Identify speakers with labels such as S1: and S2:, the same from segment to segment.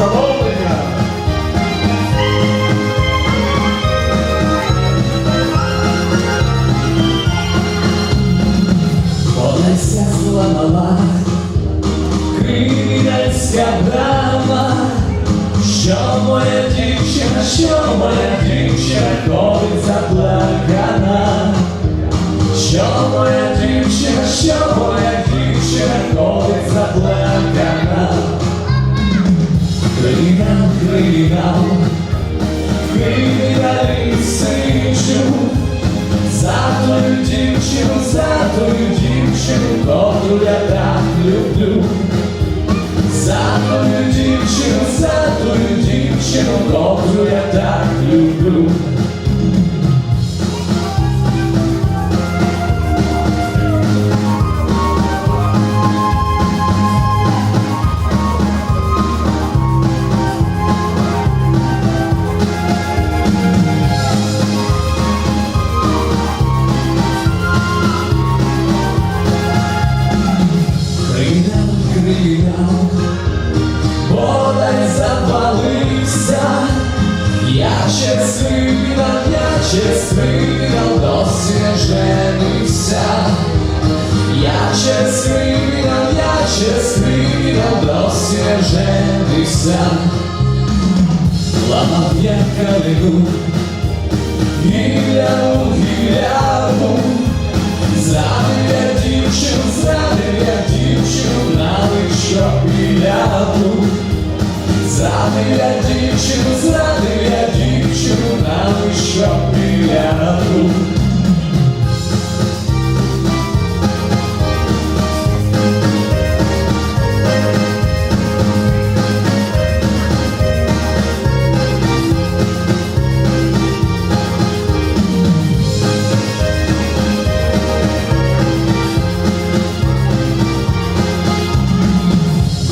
S1: замовлення.
S2: Олеся зламала кримінальська брама, що моя дівчина, що моя дівчина ходить заплакана, що моя дівчина, що моя дівчина ходить заплакана. Кримінал, криміналі синчу за твою дівчину, за твою дівчину, котру я так люблю. За твою дівчину, за твою дівчину, котру я так люблю. Через я кримінал досі женився. Я кримінал, я кримінал досі женився. Ламав я калину, гіляну, гіляну, Зрадив я дівчину, зрадив я дівчину, навик що біляву. Зрадив я дівчину, зрадив я дівчину, навик що біляву.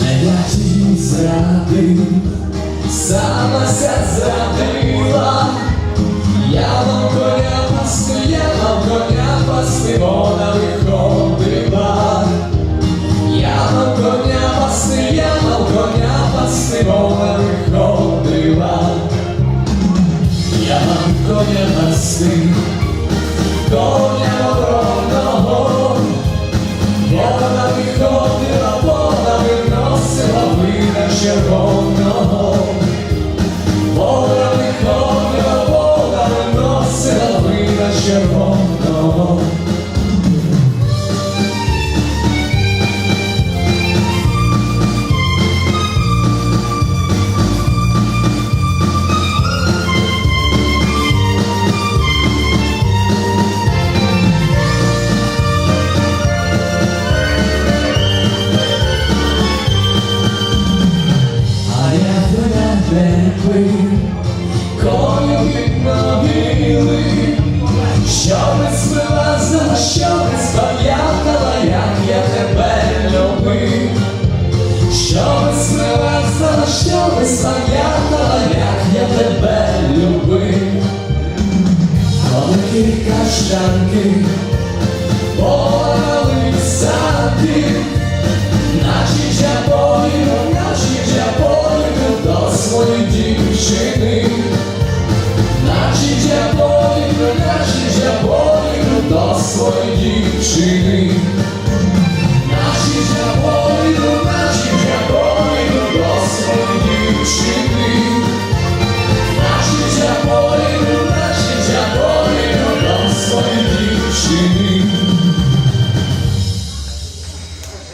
S2: Не я ті зрадив, сама ся зрадила. Я вам коля пасти, червоного. Пекли, коню підновили, що не спила, за що не спам'ятала, як я тебе любив, що не спила, за що не спам'ятала, як я тебе любив, коли кілька шанки, свої чини.